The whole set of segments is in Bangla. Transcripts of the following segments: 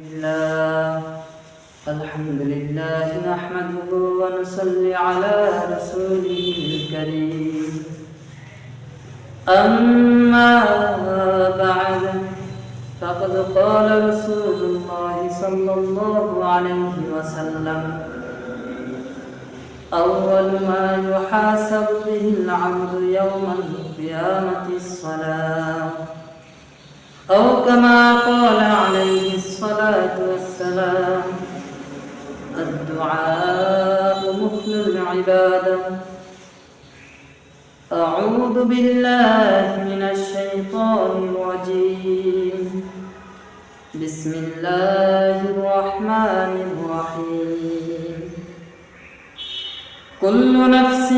الله الحمد لله نحمده ونصلي على رسوله الكريم. أما بعد فقد قال رسول الله صلى الله عليه وسلم أول ما يحاسب به العبد يوم القيامة الصلاة. أو كما قال عليه الصلاة والسلام الدعاء مثل العبادة. أعوذ بالله من الشيطان الرجيم. بسم الله الرحمن الرحيم. كل نفس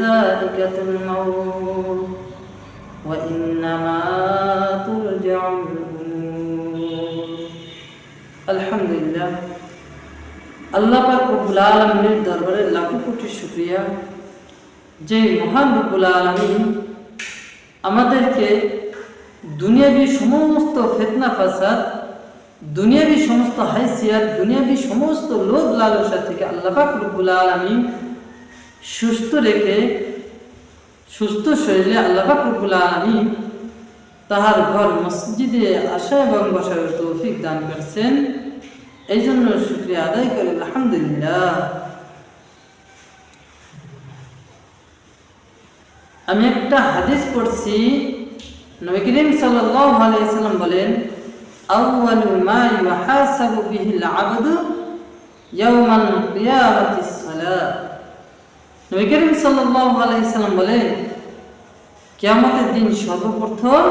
ذائقة الموت. وإنما ترجعون الحمد لله আল্লাহ পাক রব্বুল আলামিনের দরবারে লাখো কোটি শুকরিয়া যে মহান রব্বুল আলামিন আমাদেরকে দুনিয়াবি সমস্ত ফেতনা ফাসাদ দুনিয়াবি সমস্ত হাইসিয়াত দুনিয়াবি সমস্ত লোভ লালসা থেকে আল্লাহ পাক রব্বুল আলামিন সুস্থ রেখে সুস্থ শরীরে আল্লাহ রব্বুল তাহার ঘর মসজিদে আসা এবং বসার তৌফিক দান করছেন। এই জন্য শুক্রিয়া আদায় করি, আলহামদুলিল্লাহ। আমি একটা হাদিস পড়ছি, নবী করিম সাল্লাল্লাহু আলাইহি সাল্লাম বলেন, আউয়ালু মা ইউহাসাবু বিহিল আবদু ইয়াওমাল কিয়ামাতিস সালাহ। নবী করিম সাল্লাল্লাহু আলাইহি সাল্লাম বলেন, কিয়ামতের দিন সর্বপ্রথম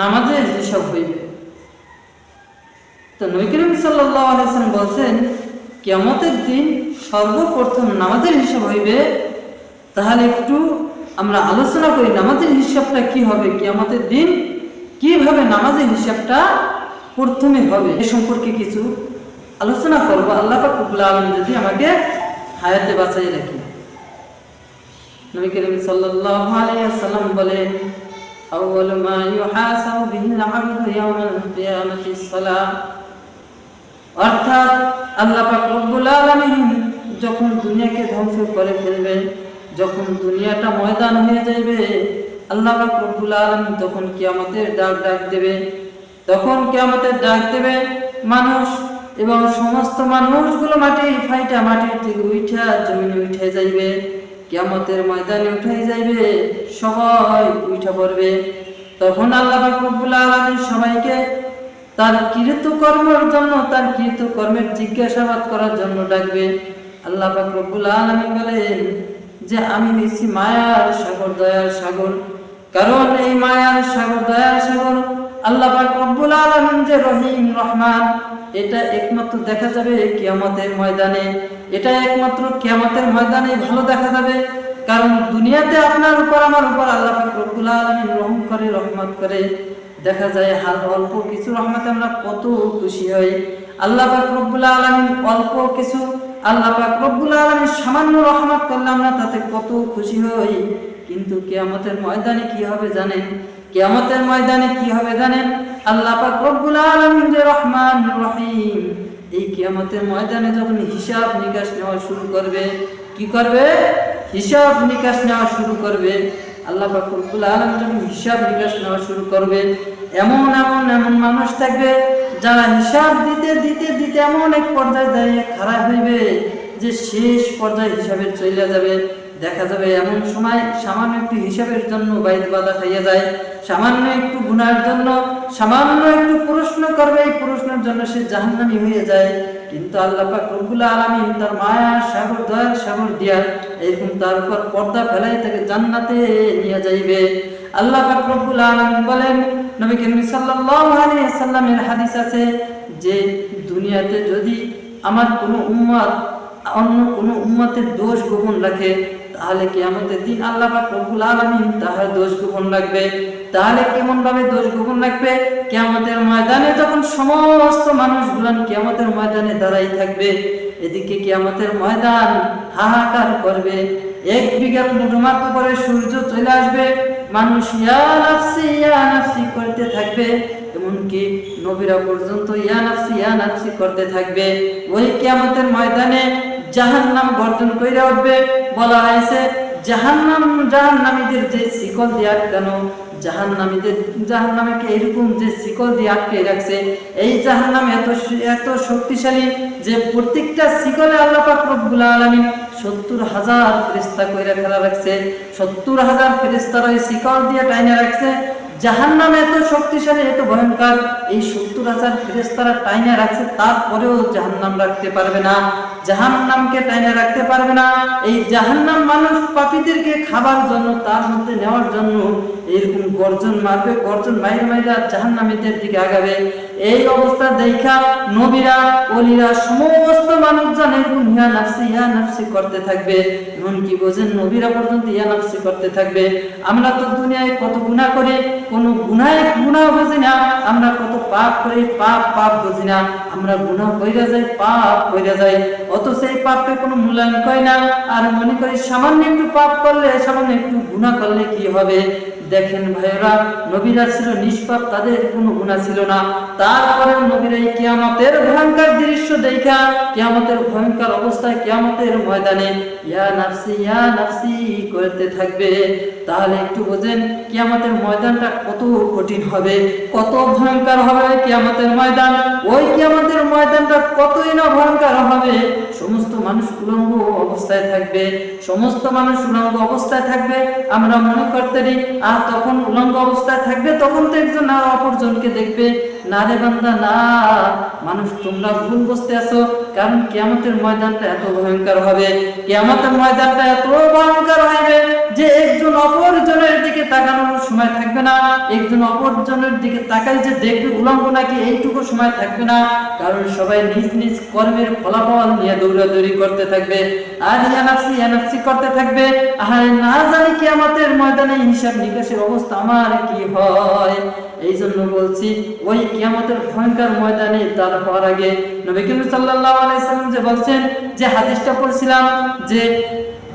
নামাজের হিসাব হইবে। তো নবী করিম সাল্লাল্লাহু আলাইহি সাল্লাম বলছেন, কিয়ামতের দিন সর্বপ্রথম নামাজের হিসাব হইবে। তাহলে একটু আমরা আলোচনা করি নামাজের হিসাবটা কি হবে, কিয়ামতের দিন কীভাবে নামাজের হিসাবটা প্রথমে হবে এ সম্পর্কে কিছু আলোচনা করব। আল্লাহ পাক রব্বুল আলামিন যদি আমাকে হায়াতে বাঁচাই রাখি নবী করিম সাল্লাল্লাহু আলাইহি ওয়াসাল্লাম বলেন, আউয়ালু মা ইউহাসাবু বিহিল আবদু ইয়াওমাল কিয়ামাতি সালাহ। অর্থাৎ আল্লাহ পাক রব্বুল আলামিন যখন দুনিয়াকে ধ্বংস করে ফেলবে যখন দুনিয়াটা ময়দান হয়ে যাবে আল্লাহ পাক রব্বুল আলামিন তখন কিয়ামতের ডাক ডাক দেবে। তখন কিয়ামতের ডাক দেবে মানুষ এবং সমস্ত মানুষগুলো মাটি ফাইটা মাটির থেকে উঠা জমিনে উঠে যাইবে। কিয়ামতের ময়দানে উঠাই যাইবে, সবাই উঠা পড়বে। তখন আল্লাহ রব্বুল আলামিন সবাইকে তার কৃত কর্মের জন্য, তার কৃত কর্মের জিজ্ঞাসাবাদ করার জন্য ডাকবে আল্লাহ রব্বুল আলামিন বলেন যে, আমি হইছি মায়ার সাগর, দয়ার সাগর। কারণ এই মায়ার সাগর, দয়ার সাগর আল্লাহ রব্বুল আলামিন যে রহিম, রহমান, এটা একমাত্র দেখা যাবে কিয়ামতের ময়দানে। এটা একমাত্র কিয়ামতের ময়দানে ভালো দেখা যাবে। কারণ দুনিয়াতে আপনার উপর, আমার উপর আল্লাহ রব্বুল আলামিন রহম করে, রহমত করে দেখা যায় হাল অল্প কিছু রহমতে আমরা কত খুশি হই। আল্লাহ পাক রব্বুল আলামিন অল্প কিছু, আল্লাহ পাক রব্বুল আলামিন সামান্য রহমত করলে আমরা তাতে কত খুশি হই। কিন্তু কিয়ামতের ময়দানে কি হবে জানেন? কিয়ামতের ময়দানে কি হবে জানেন? আল্লাহ পাক যে রহমান রহিম, এই কিয়ামতের ময়দানে যখন হিসাব নিকাশ নেওয়া শুরু করবে, কি করবে? হিসাব নিকাশ নেওয়া শুরু করবে। আল্লাহ পাক আলামিন যখন হিসাব নিকাশ নেওয়া শুরু করবে, এমন এমন এমন মানুষ থাকবে যারা হিসাব দিতে দিতে দিতে এমন এক পর্যায়ে দাঁড়িয়ে খারাপ হইবে যে শেষ পর্যায়ে হিসাবের চলে যাবে। দেখা যাবে এমন সময় সামান্য একটু হিসাবের জন্য বাইরে বাধা খাইয়া যায়। সামান্য একটু গুনার জন্য, সামান্য একটু প্রশ্ন করবে, এই প্রশ্নের জন্য সে জাহান্নামি হয়ে যায়। কিন্তু আল্লাহ পাক রব্বুল তার মায়া, সাগর দয়ার সাগর দিয়া এরকম তার উপর পর্দা ফেলাই তাকে জান্নাতে নিয়ে যাইবে। আল্লাহ পাক রব্বুল বলেন, নবী করিম সাল্লাল্লাহু সাল্লামের হাদিস আছে যে, দুনিয়াতে যদি আমার কোনো উম্মত, অন্য কোনো উম্মতের দোষ গোপন রাখে, তাহলে কিয়ামতের দিন আল্লাহ পাক রব্বুল আলামিন তাহার দোষ গোপন রাখবে। তাহলে কেমন ভাবে দোষ গোপন রাখবে? কিয়ামতের ময়দানে যখন সমস্ত মানুষগুলান কিয়ামতের ময়দানে দাঁড়াই থাকবে, এদিকে কিয়ামতের ময়দান হাহাকার করবে। এক বিঘা মুঠোমাত্র পরে সূর্য চলে আসবে, মানুষ ইয়া নাফসি করতে থাকবে। এমনকি নবীরা পর্যন্ত ইয়া নাফসি করতে থাকবে। ওই কিয়ামতের ময়দানে জাহান্নাম গর্জন করে উঠবে। বলা হয়েছে, জাহান্নাম জাহান্নামীদের যে শিকল দিয়ে আটকানো জাহান্নামীদের, জাহান্নামীকে এরকম যে শিকল দিয়ে আটকে রাখছে, এই জাহান নাম এত এত শক্তিশালী যে প্রত্যেকটা শিকলে আল্লাহ পাক রব্বুল আলমিন সত্তর হাজার ফেরিস্তা কইরা ফেলা রাখছে, সত্তর হাজার ফেরিস্তার ওই শিকল দিয়ে টাইনে রাখছে জাহান্নাম এত শক্তিশালী, এত ভয়ঙ্কর, এই সত্তর হাজার ফেরেস্তারা টাইনে রাখছে, তারপরেও জাহান্নাম রাখতে পারবে না। জাহান্নামকে টাইনে রাখতে পারবে না। এই জাহান্নাম মানুষ পাপীদেরকে খাবার জন্য, তার মধ্যে নেওয়ার জন্য এরকম গর্জন মারবে, গর্জন মাইরে মাইরা জাহান্নামীদের দিকে আগাবে। এই অবস্থা দেখা নবীরা অলিরা সমস্ত মানুষজন এরকম হিয়া নাফসি হিয়া নাফসি করতে থাকবে। এমন কি বোঝেন? নবীরা পর্যন্ত ইয়া নাফসি করতে থাকবে। আমরা তো দুনিয়ায় কত গুণা করে, কোন গুণায় গুণা বুঝি না। আমরা কত পাপ করে, পাপ পাপ বুঝি না। আমরা গুণা কইরা যাই, পাপ কইরা যাই। অত সেই পাপে কোনো মূল্যায়ন করে না। আর মনে করি সামান্য একটু পাপ করলে, সামান্য একটু গুণা করলে কি হবে? দেখেন ভাইরা নবীরা ছিল নিষ্পাপ, তাদের কোনো গুণা ছিল না। তারপরে নবীরা কিয়ামতের ভয়ঙ্কর দৃশ্য দেখা, কিয়ামতের ভয়ঙ্কর অবস্থায়, কিয়ামতের ময়দানে ইয়া নাফসি ইয়া নাফসি করতে থাকবে। তাহলে একটু বোঝেন, কিয়ামতের ময়দানটা কত কঠিন হবে, কত ভয়ঙ্কর হবে কিয়ামতের ময়দান। ওই কিয়ামতের ময়দানটা কতই না ভয়ঙ্কর হবে, সমস্ত মানুষ উলঙ্গ অবস্থায় থাকবে, সমস্ত মানুষ উলঙ্গ অবস্থায় থাকবে। আমরা মনে করতে আর তখন উলঙ্গ অবস্থায় থাকবে, তখন তো একজন আর অপরজনকে দেখবে। না রে বান্দা, না। মানুষ, তোমরা ভুল বসতে আছো। কারণ কিয়ামতের ময়দানটা এত ভয়ঙ্কর হবে, কিয়ামতের ময়দানটা এত ভয়ঙ্কর হবে যে একজন অপরজনের দিকে তাকানোর সময় থাকবে না, একজন অপরজনের দিকে তাকাই যে দেখবে উলঙ্গ নাকি এইটুকু সময় থাকবে না, কারণ সবাই নিজ নিজ কর্মের ফলাফল নিয়ে দৌড়াদৌড়ি করতে থাকবে, আর ইয়ানাফসি ইয়ানাফসি করতে থাকবে, আর না জানি কি আমাদের ময়দানে হিসাব নিকাশের অবস্থা আমার কি হয় এই জন্য বলছি, ওই কিয়ামতের ভয়ঙ্কর ময়দানে তার হওয়ার আগে নবী করিম সাল্লাল্লাহু আলাইহি সাল্লাম যে বলছেন, যে হাদিসটা পড়ছিলাম যে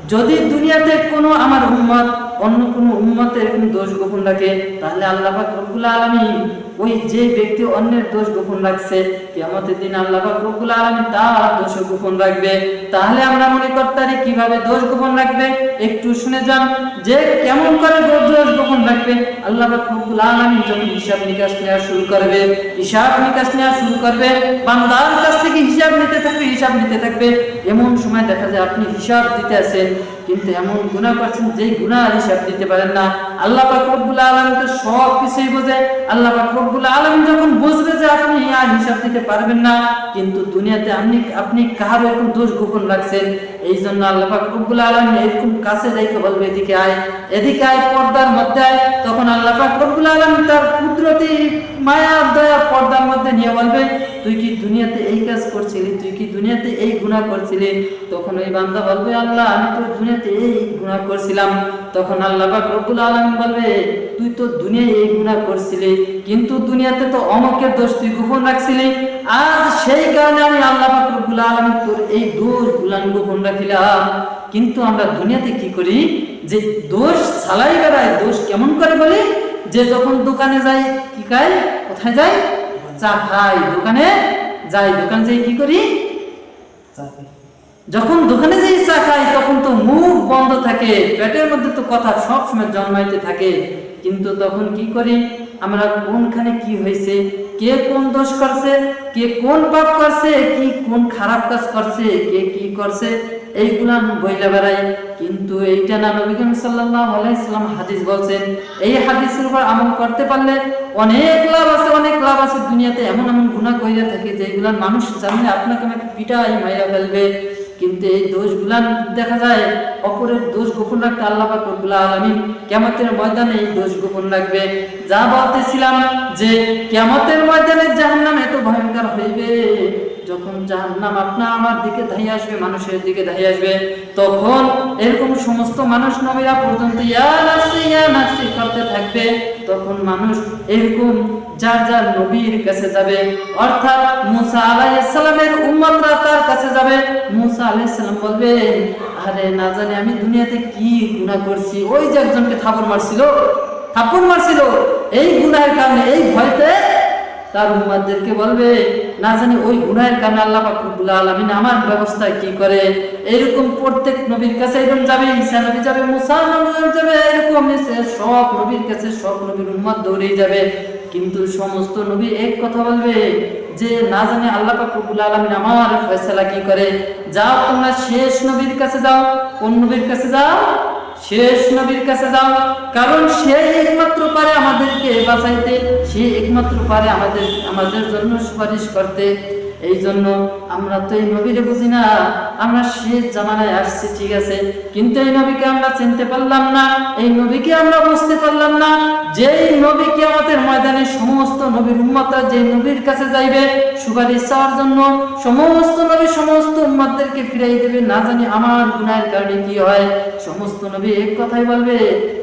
যদি দুনিয়াতে কোনো আমার উম্মত অন্য কোনো উম্মতের কোনো দোষ গোপন রাখে তাহলে আল্লাহ পাক রব্বুল আলামিন ওই যে ব্যক্তি অন্যের দোষ গোপন রাখছে, কিয়ামতের দিন আল্লাহ রব্বুল আলামিন তার দোষ গোপন রাখবে। তাহলে আমরা মনে করতে পারি কীভাবে দোষ গোপন রাখবে? একটু শুনে যান, যে কেমন করে দোষ গোপন রাখবে? আল্লাহ রব্বুল আলামিন যখন হিসাব নিকাশ নেওয়া শুরু করবে, হিসাব নিকাশ নেওয়া শুরু করবে, বান্দার কাছ থেকে হিসাব নিতে থাকবে, হিসাব নিতে থাকবে। এমন সময় দেখা যায় আপনি হিসাব দিতে আছেন, কিন্তু এমন গুনাহ করছেন, যেই গুনাহ হিসাব দিতে পারেন না। আল্লাহ রব্বুল আলামিন তো সব কিছুই বোঝে আল্লাহ রব্বুল আলামিন যখন বুঝবে যে আপনি আর হিসাব দিতে পারবেন না, কিন্তু দুনিয়াতে আপনি আপনি কার এরকম দোষ গোপন রাখছেন? এই জন্য আল্লাহ রব্বুল আলামিন এরকম কাছে যাইকে বলবে, এদিকে আয়। এদিকে আয় পর্দার মধ্যে আয়। তখন আল্লাহ রব্বুল আলামিন তার কুদরতি মায়া, দয়া পর্দার মধ্যে নিয়ে বলবে, তুই কি দুনিয়াতে এই কাজ করছিলি? তুই কি দুনিয়াতে এই গুনাহ করছিলি? তখন ওই বান্দা বলবে, আল্লাহ, আমি তো দুনিয়াতে এই গুনাহ করছিলাম। তখন আল্লাহ রব্বুল আলামিন বলবে তুই তো দুনিয়ায় এই গুনাহ করছিলি কিন্তু দুনিয়াতে তো অমকের দোষ তুই গোপন রাখছিলি। আজ সেই কারণে আমি আল্লাহ পাক রব্বুল আলামিন তোর এই দোষ গুলান গোপন রাখিলাম। কিন্তু আমরা দুনিয়াতে কি করি? যে দোষ সালাই বেড়ায় দোষ কেমন করে বলি? যে যখন দোকানে যাই কি খাই? কোথায় যাই? চা খাই। দোকানে যাই। দোকানে যাই কি করি? যখন দোকানে যাই চা খাই তখন তো মুখ থাকে, পেটের মধ্যে তো কথা সব সময় জন্মাইতে থাকে। কিন্তু তখন কি করি? আমরা কোনখানে কি হয়েছে? কে কোন দোষ করছে? কে কোন পাপ করছে? কি কোন খারাপ কাজ করছে? কে কি করছে? এইগুলা বইলা বেড়াই। কিন্তু এইটা না নবী করিম সাল্লাল্লাহু আলাইহি হাদিস বলছেন, এই হাদিসের উপর আমল করতে পারলে অনেক লাভ আছে, অনেক লাভ আছে। দুনিয়াতে এমন এমন গুনাহ কইরা থাকে, যেগুলা মানুষ জানলে আপনাকে আমাকে পিটাই মাইরা ফেলবে। কিন্তু এই দোষগুলা দেখা যায়, অপরের দোষ গোপন রাখতে আল্লাহ পাক রব্বুল আলামিন কিয়ামতের ময়দানে এই দোষ গোপন রাখবে। যা বলতেছিলাম যে কিয়ামতের ময়দানে জাহান্নাম এত ভয়ঙ্কর হইবে, যখন জাহান্নাম আপনার আমার দিকে ধাই আসবে, মানুষের দিকে ধাই আসবে, তখন এরকম সমস্ত মানুষ নবীরা পর্যন্ত ইয়া নাফসি ইয়া নাফসি করতে থাকবে। তখন মানুষ এরকম যার যার নবীর কাছে যাবে, অর্থাৎ মুসা আলাইসালামের সালামের উম্মতরা তার কাছে যাবে। মুসা আলাইসালাম বলবে আরে না জানি আমি দুনিয়াতে কি গুণা করছি? ওই যে একজনকে থাপড় মারছিল থাপড় মারছিল। এই গুণার কারণে, এই ভয়তে তার উম্মাদেরকে বলবে, না জানি ওই গুনাহের কারণে আল্লাহ পাক রব্বুল আলামিন আমার ব্যবস্থা কি করে? এরকম প্রত্যেক নবীর কাছে এরকম যাবে, ঈসা নবী যাবে, মুসা নবী যাবে এরকম সব নবীর কাছে সব নবীর উম্মত দৌড়েই যাবে। কিন্তু সমস্ত নবী এক কথা বলবে, যে না জানে আল্লাহ পাক রব্বুল আলামিন আমার ফয়সালা কি করে? যাও তোমরা শেষ নবীর কাছে যাও, কোন নবীর কাছে যাও? শেষ নবীর কাছে যাও। কারণ সে একমাত্র পারে আমাদেরকে বাঁচাইতে, সে একমাত্র পারে আমাদের আমাদের জন্য সুপারিশ করতে। এই জন্য আমরা তো এই নবীরে বুঝি না। আমরা শেষ জামানায় আসছি, ঠিক আছে। কিন্তু এই নবীকে আমরা চিনতে পারলাম না। এই নবীকে আমরা বুঝতে পারলাম না। যেই নবীকে আমাদের ময়দানে সমস্ত নবীর উম্মতা যে নবীর কাছে যাইবে, সুপারিশ চাওয়ার জন্য সমস্ত নবী, সমস্ত উম্মতদেরকে ফিরাই দেবে। না জানি আমার গুনাহের কারণে কি হয়। সমস্ত নবী এক কথাই বলবে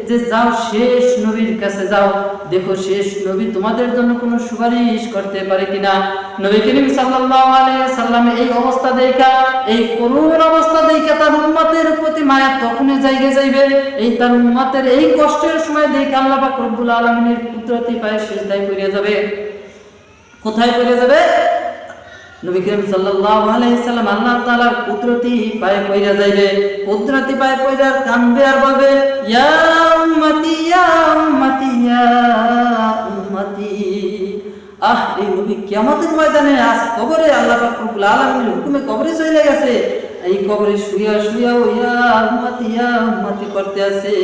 যে, যাও শেষ নবীর কাছে যাও। দেখো শেষ নবী তোমাদের জন্য কোনো সুপারিশ করতে পারে কিনা? নবী করিম সাল্লাল্লাহু আলাইহি এই অবস্থা দেখা, এই করুণ অবস্থা দেখা তার উম্মতের প্রতি মায়া তখনই জায়গা যাইবে। এই তার উম্মতের এই কষ্টের সময় দেখে আল্লাহ পাক রব্বুল আলামিনের কুদরতি পায়ে সিজদায় পড়ে যাবে। কোথায় পড়ে যাবে? নবী করিম সাল্লাল্লাহু আলাইহি সাল্লাম আল্লাহ তাআলার কুদরতি পায়ে পইরা যাইবে। কুদরতি পায়ে পইরা কাঁদবে আর বলবে, ইয়া উম্মতি ইয়া উম্মতি, ইয়া আহ, এই নবী কেমতের ময়দানে আজ কবরে আল্লাহ রব্বুল আলামিনের হুকুমে কবরে চলে গেছে। এই কবরে শুইয়া ও ইয়া উম্মতি ইয়া উম্মতি করতে আছে।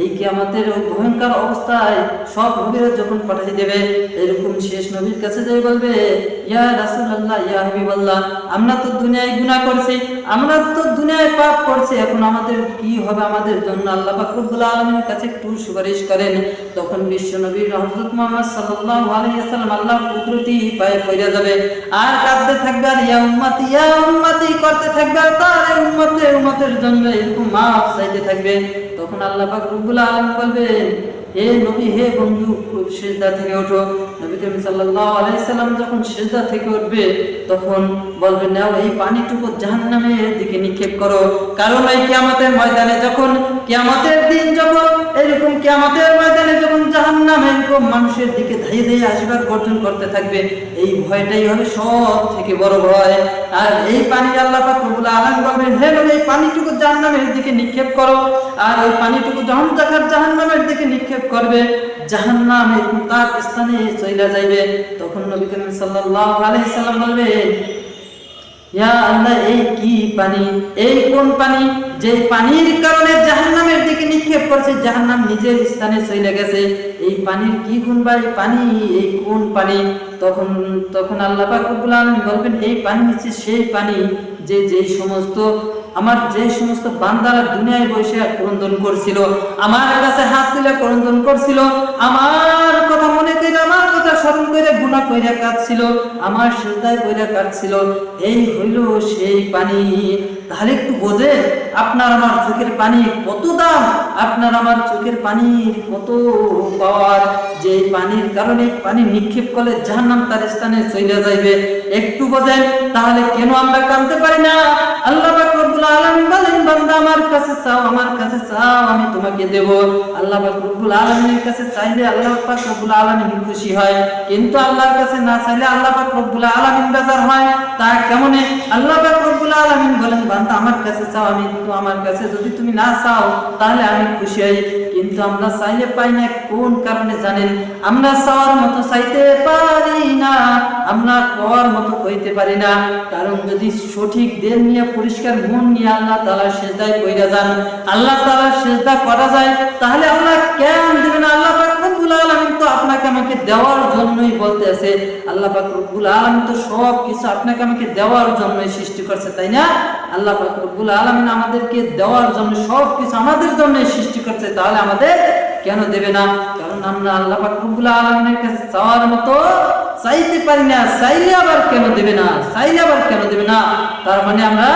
এই কিয়ামতের ওই ভয়ঙ্কর অবস্থায় সব নবীরা যখন পাঠিয়ে দেবে, এরকম শেষ নবীর কাছে যাই বলবে, ইয়া রাসূলুল্লাহ, ইয়া হাবিবাল্লাহ, আমরা তো দুনিয়ায় গুনাহ করছি, আমরা তো দুনিয়ায় পাপ করছি, এখন আমাদের কি হবে আমাদের জন্য? আল্লাহ পাক রব্বুল আলামিনের কাছে একটু সুপারিশ করেন। তখন বিশ্ব নবী হযরত মুহাম্মদ সাল্লাল্লাহু আলাইহি ওয়াসাল্লাম আল্লাহর কুদরতি পায়ে পড়ে যাবে। আর কাঁদতে থাকবে আর, ইয়া উম্মতি ইয়া উম্মতি, করতে থাকবে আর তার উম্মতে উম্মতের জন্য এরকম মাফ চাইতে থাকবে। তখন আল্লাহ পাক রব্বুল আলামিন বলবেন, হে নবী, হে বন্ধু সেজদা থেকে ওঠো। নবী করিম সাল্লাল্লাহু আলাইহি সাল্লাম যখন সেজদা থেকে উঠবে, তখন বলবেন নাও এই পানিটুকু জাহান্নামের দিকে নিক্ষেপ করো। কারণ এই কিয়ামতের ময়দানে যখন, কিয়ামতের দিন যখন, এরকম কিয়ামতের এরকম মানুষের দিকে ধাইয়ে ধাইয়ে আসবার গর্জন করতে থাকবে, এই ভয়টাই হবে সব থেকে বড় ভয়। আর এই পানি আল্লাহ পাক রব্বুল আলামিন বলবেন, হে নবী, এই পানিটুকু জাহান্নামের দিকে নিক্ষেপ করো। আর ওই পানিটুকু যখন জাকাত জাহান্নামের দিকে নিক্ষেপ করবে, জাহান্নাম এরকম তার স্থানে চলে যাইবে। তখন নবী করিম সাল্লাল্লাহু আলাইহি সাল্লাম বলবেন ইয়া আল্লাহ, এই কি পানি? এই কোন পানি? যে পানির কারণে জাহান্নামের দিকে নিক্ষেপ করছে, জাহান্নাম নিজের স্থানে চলে গেছে। এই পানির কি গুণ বা এই পানি? এই কোন পানি? তখন তখন আল্লাহ পাক রব্বুল বলবেন, এই পানি হচ্ছে সেই পানি যে, যেই সমস্ত আমার যে সমস্ত বান্দারা দুনিয়ায় বসে ক্রন্দন করছিল, আমার কাছে হাত তুলে ক্রন্দন করছিল, আমার কথা মনে করে, আমার কথা স্মরণ করে গুণা কইরা কাঁদছিল, আমার সেজদায় কইরা কাঁদছিল। এই হইল সেই পানি। তাহলে একটু বোঝে আপনার আমার চোখের পানি কত দাম? আপনার আমার চোখের পানি কত পাওয়ার? যে পানির কারণে পানি নিক্ষেপ করলে নাম তার স্থানে চলে যাইবে। একটু বোঝেন, তাহলে কেন আমরা কানতে পারি না? আল্লাহ কাছে চাও, আমার কাছে চাও, আমি তোমাকে দেব। আল্লাহ রব্বুল আলামিনের কাছে চাইলে আল্লাহ পাক রব্বুল আলামিন খুশি হয়। কিন্তু আল্লাহর কাছে না চাইলে আল্লাহ পাক রব্বুল আলামিন বেজার হয়। তা কেমনে? আল্লাহ পাক রব্বুল আলামিন বলেন, বান্দা, আমার কাছে চাও, আমি তো আমার কাছে যদি তুমি না চাও, তাহলে আমি খুশি হই। কিন্তু আমরা চাইলে পাই না, কোন কারণে জানেন? আমরা চাওয়ার মতো চাইতে পারি না, আমরা কর মতো কইতে পারি না। কারণ যদি সঠিক দেন নিয়ে, পরিষ্কার মন নিয়ে আল্লাহ তালা সেজদায় কইরা যান। আল্লাহ তালা সেজদা করা যায়। তাহলে আল্লাহ কেন দিবেন আল্লাহ পাক রব্বুল আলামিন তো আপনাকে আমাকে দেওয়ার জন্যই বলতে আছে আল্লাহ পাক রব্বুল আলামিন তো সব কিছু আপনাকে আমাকে দেওয়ার জন্যই সৃষ্টি করছে, তাই না? আল্লাহ পাক রব্বুল আলামিন আমাদেরকে দেওয়ার জন্য সব কিছু আমাদের জন্যই সৃষ্টি করছে, তাহলে আমাদের কেন দেবে না? কারণ আমরা আল্লাহ পাক রব্বুল আলামিনের কাছে চাওয়ার মতো চাইতে পারি না। চাইলে আবার কেন দেবে না? চাইলে আবার কেন দেবে না? তার মানে আমরা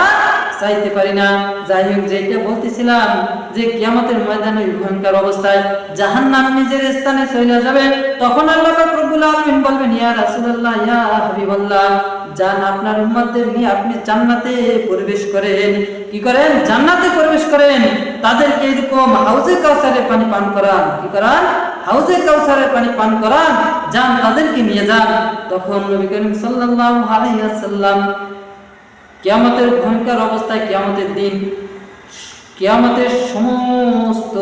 চাইতে পারি না। যাই হোক যেটা বলতেছিলাম যে কিয়ামতের ময়দানে ভয়ঙ্কর অবস্থায় জাহান্নাম নিজের স্থানে চলে যাবে, তখন আল্লাহ রব্বুল আলামিন বলবেন, ইয়া রাসূলুল্লাহ, ইয়া হাবিবাল্লাহ যান আপনার উম্মতদের নিয়ে আপনি জান্নাতে প্রবেশ করেন। কি করেন? জান্নাতে প্রবেশ করেন। তাদেরকে এরকম হাউজে কাউসারের পানি পান করান। কি করান? হাউজে কাউসারের পানি পান করান। যান তাদেরকে নিয়ে যান। তখন নবী করিম সাল্লাল্লাহু আলাইহি ওয়াসাল্লাম কিয়ামতের ভয়ঙ্কর অবস্থায় কেয়ামতের দিন, কেয়ামতের সমস্ত,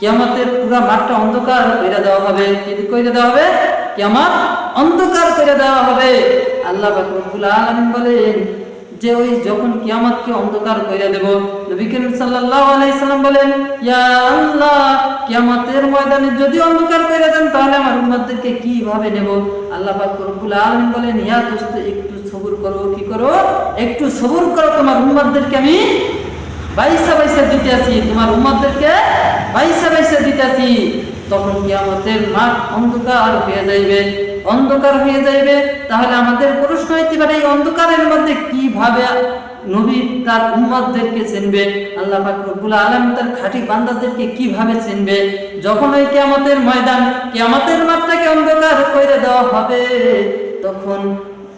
কেয়ামতের পুরো মাঠটা অন্ধকার করে দেওয়া হবে। কি করে দেওয়া হবে? কিয়ামত অন্ধকার করে দেওয়া হবে। আল্লাহ রব্বুল আলামিন বলেন যে ওই যখন কিয়ামতকে অন্ধকার করে দেব, নবী করিম সাল্লাল্লাহু আলাইহি সাল্লাম বলেন, ইয়া আল্লাহ, কিয়ামতের ময়দানে যদি অন্ধকার করে দেন, তাহলে আমার উম্মতদেরকে কীভাবে নেব? আল্লাহ পাক রব্বুল আলামিন বলেন, ইয়া দোস্ত, একটু সবুর করো, কি করো? একটু সবুর করো, তোমার উম্মতদেরকে আমি বাইসা বাইসা দিতে আসি, তোমার উম্মতদেরকে বাইসা বাইসা দিতে আসি। তখন কিয়ামতের মাঠ অন্ধকার হয়ে যাইবে, অন্ধকার হয়ে যাইবে। তাহলে আমাদের প্রশ্ন হইতে পারে, এই অন্ধকারের মধ্যে কীভাবে নবী তার উম্মতদেরকে চিনবে? আল্লাহ পাক রব্বুল আলামিন তার খাঁটি বান্দাদেরকে কীভাবে চিনবে? যখন ওই কিয়ামতের ময়দান, কিয়ামতের মাঠটাকে অন্ধকার করে দেওয়া হবে, তখন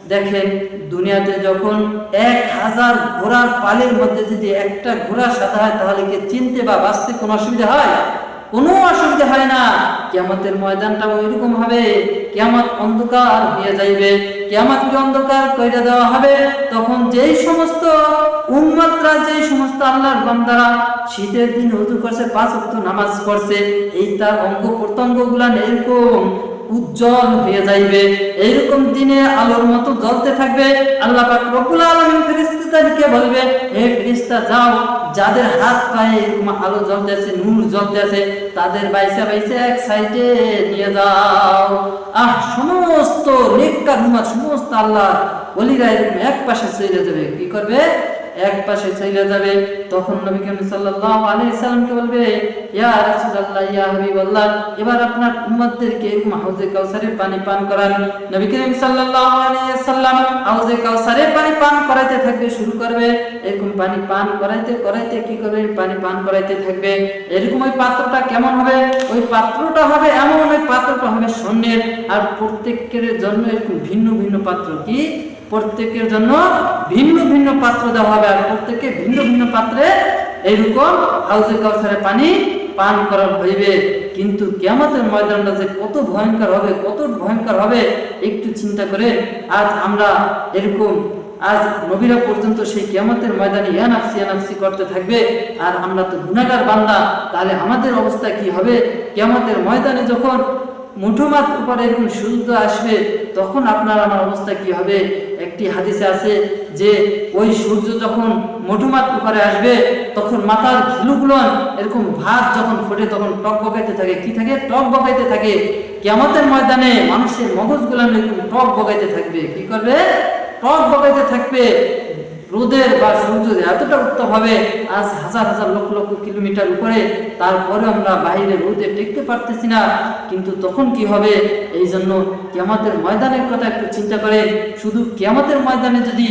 দেখেন, দুনিয়াতে যখন এক হাজার ঘোড়ার পালের মধ্যে যদি একটা ঘোড়া সাদা হয়, তাহলে কি চিনতে বা বাঁচতে কোনো অসুবিধা হয়? কোনো অসুবিধা হয় না। কেয়ামতের ময়দানটা ওইরকম হবে। কেয়ামত অন্ধকার হয়ে যাইবে। কেয়ামতকে অন্ধকার করে দেওয়া হবে। তখন যেই সমস্ত উম্মতরা, যেই সমস্ত আল্লাহর বান্দারা শীতের দিন উজু করছে, পাঁচ ওয়াক্ত নামাজ পড়ছে, এই তার অঙ্গ প্রত্যঙ্গগুলা এরকম উজ্জ্বল হয়ে যাইবে। এইরকম দিনে আলোর মতো জ্বলতে থাকবে। আল্লাহ পাক রব্বুল আলামিন ফেরেশতাদেরকে বলবে, হে ফেরেশতা, যাও। যাদের হাত পায়ে এরকম আলো জ্বলতেছে, নূর জ্বলতেছে, তাদের বাইসা বাইসা এক সাইডে নিয়ে যাও। আহ, সমস্ত নেককার সমস্ত আল্লাহ ওলিরা এরকম এক পাশে চলে যাবে। কি করবে? এক পাশে চলে যাবে, তখন নবী করিম সাল্লাল্লাহু আলাইহি সাল্লামকে বলবে, ইয়া রাসূলুল্লাহ, ইয়া হাবিবাল্লাহ, এবার আপনার উম্মতদেরকে এরকম হাউজে কাউসারের পানি পান করান। নবী করিম সাল্লাল্লাহু আলাইহি সাল্লাম হাউজে কাউসারের পানি পান করাইতে থাকবে, শুরু করবে। এরকম পানি পান করাইতে করাইতে কি করবে? পানি পান করাইতে থাকবে। এরকম ওই পাত্রটা কেমন হবে? ওই পাত্রটা হবে এমন, ওই পাত্রটা হবে স্বর্ণের। আর প্রত্যেকের জন্য এরকম ভিন্ন ভিন্ন পাত্র কি? প্রত্যেকের জন্য ভিন্ন ভিন্ন পাত্র দেওয়া হবে আর প্রত্যেকে ভিন্ন ভিন্ন পাত্রে এইরকম হাউজে কাউসারে পানি পান করা হইবে। কিন্তু কেয়ামতের ময়দানটা যে কত ভয়ঙ্কর হবে, কত ভয়ঙ্কর হবে, একটু চিন্তা করে আজ আমরা এরকম, আজ নবীরা পর্যন্ত সেই কেয়ামতের ময়দানে ইয়ানাফসি ইয়ানাফসি করতে থাকবে। আর আমরা তো গুনাগার বান্দা, তাহলে আমাদের অবস্থা কি হবে? কেয়ামতের ময়দানে যখন মুঠোমাত উপরে এরকম সূর্য আসবে, তখন আপনার আমার অবস্থা কি হবে? একটি হাদিসে আছে যে, ওই সূর্য যখন মুঠোমাত উপরে আসবে, তখন মাথার ঘিলুগুলো এরকম ভাত যখন ফোটে, তখন টক বকাইতে থাকে। কি থাকে? টক বকাইতে থাকে। কেমতের ময়দানে মানুষের মগজগুলো এরকম টক বকাইতে থাকবে। কি করবে? টক বকাইতে থাকবে। রোদের বা সূর্যের এতটা উত্তাপ হবে, আজ হাজার হাজার লক্ষ লক্ষ কিলোমিটার উপরে। তারপরে আমরা বাইরে রোদে টেকতে পারতেছি না। কিন্তু তখন কি হবে? এই জন্য কেয়ামতের ময়দানের কথা একটু চিন্তা করে। শুধু কেয়ামতের ময়দানে যদি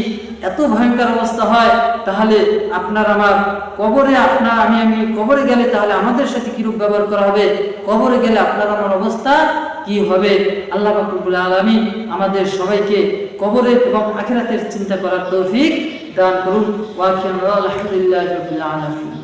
এত ভয়ঙ্কর অবস্থা হয়, তাহলে আপনার আমার কবরে আপনার আমি আমি কবরে গেলে তাহলে আমাদের সাথে কিরূপ ব্যবহার করা হবে? কবরে গেলে আপনার আমার অবস্থা কি হবে? আল্লাহ আলমী আমাদের সবাইকে কবরের এবং আখেরাতের চিন্তা করার তৌফিক দান করুন ওয়াকিয়ান আলহামদুলিল্লাহ রবিল আলমী